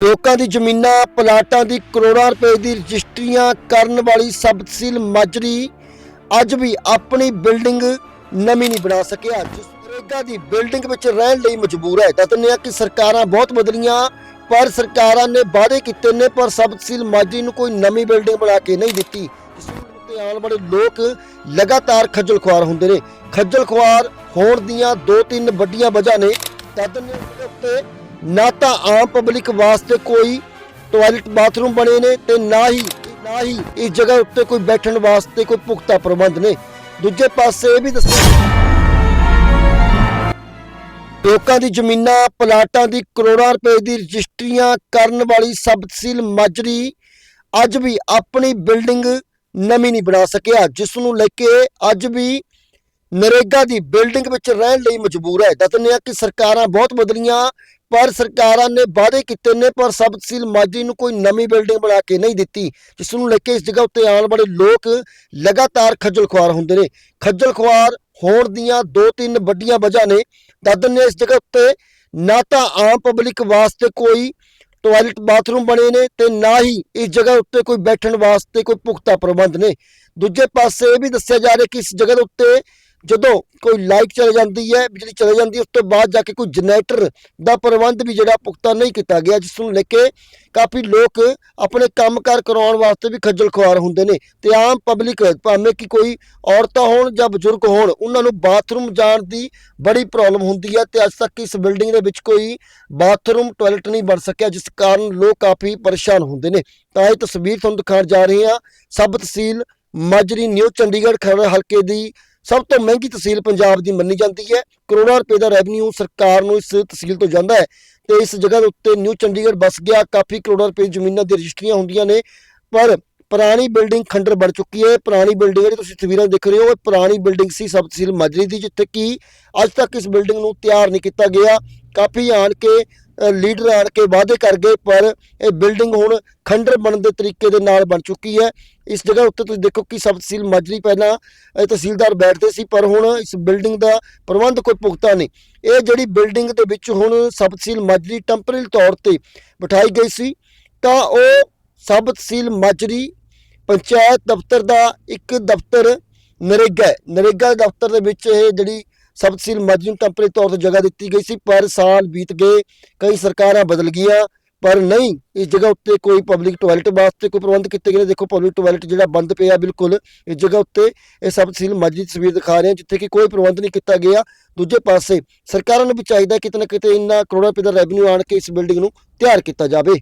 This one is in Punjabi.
ਲੋਕਾਂ ਦੀ ਜ਼ਮੀਨਾਂ ਪਲਾਟਾਂ ਦੀ ਕਰੋੜਾਂ ਰੁਪਏ ਦੀ ਰਜਿਸਟਰੀਆਂ ਕਰਨ ਵਾਲੀ ਸਬ ਤਹਿਸੀਲ ਮਾਜਰੀ ਅੱਜ ਵੀ ਆਪਣੀ ਬਿਲਡਿੰਗ ਨਵੀਂ ਨਹੀਂ ਬਣਾ ਸਕਿਆ। ਜਿਸ ਨਰੇਗਾ ਦੀ ਬਿਲਡਿੰਗ ਵਿੱਚ ਰਹਿਣ ਲਈ ਮਜਬੂਰ ਹੈ। ਦੱਸਦੇ ਹਾਂ ਕਿ ਸਰਕਾਰਾਂ ਬਹੁਤ ਬਦਲੀਆਂ, ਪਰ ਸਰਕਾਰਾਂ ਨੇ ਵਾਅਦੇ ਕੀਤੇ ਨੇ, ਪਰ ਸਬ ਤਹਿਸੀਲ ਮਾਜਰੀ ਨੂੰ ਕੋਈ ਨਵੀਂ ਬਿਲਡਿੰਗ ਬਣਾ ਕੇ ਨਹੀਂ ਦਿੱਤੀ। ਜਿਸ ਤੇ ਆਉਣ ਵਾਲੇ ਲੋਕ ਲਗਾਤਾਰ ਖੱਜਲ ਖੁਆਰ ਹੁੰਦੇ ਨੇ। ਖੱਜਲ ਖੁਆਰ ਹੋਣ ਦੀਆਂ ਦੋ ਤਿੰਨ ਵੱਡੀਆਂ ਵਜ੍ਹਾ ਨੇ। ਤਦ ਉੱਤੇ ਨਾ ਤਾਂ ਆਮ ਪਬਲਿਕ ਵਾਸਤੇ ਕੋਈ ਟਾਇਲਟ ਬਾਥਰੂਮ ਬਣੇ ਨੇ ਤੇ ਨਾ ਹੀ ਨਾ ਹੀ ਇਸ ਜਗ੍ਹਾ ਉੱਤੇ ਕੋਈ ਬੈਠਣ ਵਾਸਤੇ ਕੋਈ ਪੁਖਤਾ ਪ੍ਰਬੰਧ ਨੇ। ਦੂਜੇ ਪਾਸੇ ਇਹ ਵੀ ਦੱਸਿਆ ਲੋਕਾਂ ਦੀ ਜ਼ਮੀਨਾਂ, ਪਲਾਟਾਂ ਦੀ ਕਰੋੜਾਂ ਰੁਪਏ ਦੀ ਰਜਿਸਟਰੀਆਂ ਕਰਨ ਵਾਲੀ ਸਬ ਤਹਿਸੀਲ ਮਾਜਰੀ ਅੱਜ ਵੀ ਆਪਣੀ ਬਿਲਡਿੰਗ ਨਵੀਂ ਨਹੀਂ ਬਣਾ ਸਕਿਆ ਜਿਸ ਨੂੰ ਲੈ ਕੇ ਅੱਜ ਵੀ ਨਰੇਗਾ ਦੀ ਬਿਲਡਿੰਗ ਵਿੱਚ ਰਹਿਣ ਲਈ ਮਜਬੂਰ ਹੈ। ਦੱਸਦੇ ਹਾਂ ਕਿ ਸਰਕਾਰਾਂ ਬਹੁਤ ਬਦਲੀਆਂ ਪਰ ਸਰਕਾਰਾਂ ਨੇ ਵਾਅਦੇ ਕੀਤੇ ਨੇ, ਪਰ ਸਬ ਤਹਿਸੀਲ ਮਾਜਰੀ ਨੂੰ ਕੋਈ ਨਵੀਂ ਬਿਲਡਿੰਗ ਬਣਾ ਕੇ ਨਹੀਂ ਦਿੱਤੀ, ਜਿਸ ਨੂੰ ਲੈ ਕੇ ਇਸ ਜਗ੍ਹਾ ਉੱਤੇ ਆਉਣ ਵਾਲੇ ਲੋਕ ਲਗਾਤਾਰ ਖੱਜਲ ਖੁਆਰ ਹੁੰਦੇ ਨੇ। ਖੱਜਲ ਖੁਆਰ ਹੋਣ ਦੀਆਂ ਦੋ ਤਿੰਨ ਵੱਡੀਆਂ ਵਜ੍ਹਾ ਨੇ। ਦੱਸਦੇ ਨੇ ਇਸ ਜਗ੍ਹਾ ਉੱਤੇ ਨਾ ਤਾਂ ਆਮ ਪਬਲਿਕ ਵਾਸਤੇ ਕੋਈ ਟਾਇਲਟ ਬਾਥਰੂਮ ਬਣੇ ਨੇ ਤੇ ਨਾ ਹੀ ਇਸ ਜਗ੍ਹਾ ਉੱਤੇ ਕੋਈ ਬੈਠਣ ਵਾਸਤੇ ਕੋਈ ਪੁਖਤਾ ਪ੍ਰਬੰਧ ਨੇ। ਦੂਜੇ ਪਾਸੇ ਇਹ ਵੀ ਦੱਸਿਆ ਜਾ ਰਿਹਾ ਕਿ ਇਸ ਜਗ੍ਹਾ ਦੇ ਉੱਤੇ ਜਦੋਂ ਕੋਈ ਲਾਈਟ ਚਲੇ ਜਾਂਦੀ ਹੈ ਬਿਜਲੀ ਚਲੇ ਜਾਂਦੀ ਉਸ ਤੋਂ ਬਾਅਦ ਜਾ ਕੇ ਕੋਈ ਜਨਰੇਟਰ ਦਾ ਪ੍ਰਬੰਧ ਵੀ ਜਿਹੜਾ ਪੁਖਤਾ ਨਹੀਂ ਕੀਤਾ ਗਿਆ, ਜਿਸ ਨੂੰ ਲੈ ਕੇ ਕਾਫੀ ਲੋਕ ਆਪਣੇ ਕੰਮਕਾਰ ਕਰਾਉਣ ਵਾਸਤੇ ਵੀ ਖੱਜਲ ਖੁਆਰ ਹੁੰਦੇ ਨੇ ਤੇ ਆਮ ਪਬਲਿਕ ਭਾਵੇਂ ਕਿ ਕੋਈ ਔਰਤਾਂ ਹੋਣ ਜਾਂ ਬਜ਼ੁਰਗ ਹੋਣ, ਉਹਨਾਂ ਨੂੰ ਬਾਥਰੂਮ ਜਾਣ ਦੀ ਬੜੀ ਪ੍ਰੋਬਲਮ ਹੁੰਦੀ ਹੈ ਤੇ ਅੱਜ ਤੱਕ ਇਸ ਬਿਲਡਿੰਗ ਦੇ ਵਿੱਚ ਕੋਈ ਬਾਥਰੂਮ ਟਾਇਲਟ ਨਹੀਂ ਬਣ ਸਕਿਆ, ਜਿਸ ਕਾਰਨ ਲੋਕ ਕਾਫੀ ਪਰੇਸ਼ਾਨ ਹੁੰਦੇ ਨੇ। ਤਾਂ ਇਹ ਤਸਵੀਰ ਤੁਹਾਨੂੰ ਦਿਖਾਉਣ ਜਾ ਰਹੇ ਹਾਂ। ਸਬ ਤਹਿਸੀਲ ਮਾਜਰੀ ਨਿਊ ਚੰਡੀਗੜ੍ਹ ਖਰੜ ਹਲਕੇ ਦੀ ਸਭ ਤੋਂ ਮਹਿੰਗੀ ਤਹਿਸੀਲ ਪੰਜਾਬ ਦੀ ਮੰਨੀ ਜਾਂਦੀ ਹੈ। ਕਰੋੜਾਂ ਰੁਪਏ ਦਾ ਰੈਵਨਿਊ ਸਰਕਾਰ ਨੂੰ ਇਸ ਤਹਿਸੀਲ ਤੋਂ ਜਾਂਦਾ ਹੈ ਤੇ ਇਸ ਜਗ੍ਹਾ ਦੇ ਉੱਤੇ ਨਿਊ ਚੰਡੀਗੜ੍ਹ ਬਸ ਗਿਆ। ਕਾਫੀ ਕਰੋੜਾਂ ਰੁਪਏ ਦੀ ਜ਼ਮੀਨਾਂ ਦੀ ਰਜਿਸਟਰੀਆਂ ਹੁੰਦੀਆਂ ਨੇ, ਪਰ ਪੁਰਾਣੀ ਬਿਲਡਿੰਗ ਖੰਡਰ ਬਣ ਚੁੱਕੀ ਹੈ। ਪੁਰਾਣੀ ਬਿਲਡਿੰਗ ਜਿਹੜੀ ਤੁਸੀਂ ਤਸਵੀਰਾਂ ਦੇਖ ਰਹੇ ਹੋ, ਇਹ ਪੁਰਾਣੀ ਬਿਲਡਿੰਗ ਸੀ ਸਬ ਤਹਿਸੀਲ ਮਾਜਰੀ ਦੀ, ਜਿੱਥੇ ਕਿ ਅੱਜ ਤੱਕ ਇਸ ਬਿਲਡਿੰਗ ਨੂੰ ਤਿਆਰ ਨਹੀਂ ਕੀਤਾ ਗਿਆ। ਕਾਫੀ ਆਣ ਕੇ ਲੀਡਰ ਆਣ ਕੇ ਵਾਅਦੇ ਕਰ ਗਏ, ਪਰ ਇਹ ਬਿਲਡਿੰਗ ਹੁਣ ਖੰਡਰ ਬਣਨ ਦੇ ਤਰੀਕੇ ਦੇ ਨਾਲ ਬਣ ਚੁੱਕੀ ਹੈ। ਇਸ ਜਗ੍ਹਾ ਉੱਤੇ ਤੁਸੀਂ ਦੇਖੋ ਕਿ ਸਬ ਤਹਿਸੀਲ ਮਾਜਰੀ ਪਹਿਲਾਂ, ਇਹ ਤਹਿਸੀਲਦਾਰ ਬੈਠਦੇ ਸੀ, ਪਰ ਹੁਣ ਇਸ ਬਿਲਡਿੰਗ ਦਾ ਪ੍ਰਬੰਧ ਕੋਈ ਪੁਖਤਾ ਨਹੀਂ ਇਹ ਜਿਹੜੀ ਬਿਲਡਿੰਗ ਦੇ ਵਿੱਚ ਹੁਣ ਸਬ ਤਹਿਸੀਲ ਮਾਜਰੀ ਟੈਂਪਰੇਰੀ ਤੌਰ ਤੇ ਬਿਠਾਈ ਗਈ ਸੀ, ਤਾਂ ਉਹ ਸਬ ਤਹਿਸੀਲ ਮਾਜਰੀ ਪੰਚਾਇਤ ਦਫ਼ਤਰ ਦਾ ਇੱਕ ਦਫ਼ਤਰ ਨਰੇਗਾ ਹੈ। ਨਰੇਗਾ ਦਫ਼ਤਰ ਦੇ ਵਿੱਚ ਇਹ ਜਿਹੜੀ ਸਬ ਤਹਿਸੀਲ ਮਾਜਰੀ ਨੂੰ ਟੈਂਪਰੇਰੀ ਤੌਰ ਤੇ ਜਗ੍ਹਾ ਦਿੱਤੀ ਗਈ ਸੀ, ਪਰ ਸਾਲ ਬੀਤ ਗਏ, ਕਈ ਸਰਕਾਰਾਂ ਬਦਲ ਗਈਆਂ ਪਰ ਨਹੀਂ, ਇਸ ਜਗ੍ਹਾ ਉੱਤੇ ਕੋਈ ਪਬਲਿਕ ਟਾਇਲਟ ਵਾਸਤੇ ਕੋਈ ਪ੍ਰਬੰਧ ਕੀਤੇ ਗਏ ਨੇ। ਦੇਖੋ ਪਬਲਿਕ ਟਾਇਲਟ ਜਿਹੜਾ ਬੰਦ ਪਿਆ ਬਿਲਕੁਲ, ਇਸ ਜਗ੍ਹਾ ਉੱਤੇ ਇਹ ਸਭ ਤਹਿਸੀਲ ਮਾਜਰੀ ਦੀ ਤਸਵੀਰ ਦਿਖਾ ਰਹੇ ਹਾਂ, ਜਿੱਥੇ ਕਿ ਕੋਈ ਪ੍ਰਬੰਧ ਨਹੀਂ ਕੀਤਾ ਗਿਆ ਦੂਜੇ ਪਾਸੇ ਸਰਕਾਰਾਂ ਨੂੰ ਵੀ ਚਾਹੀਦਾ ਕਿਤੇ ਨਾ ਕਿਤੇ ਇੰਨਾ ਕਰੋੜਾਂ ਰੁਪਏ ਦਾ ਰੈਵਨਿਊ ਆਣ ਕੇ ਇਸ ਬਿਲਡਿੰਗ ਨੂੰ ਤਿਆਰ ਕੀਤਾ ਜਾਵੇ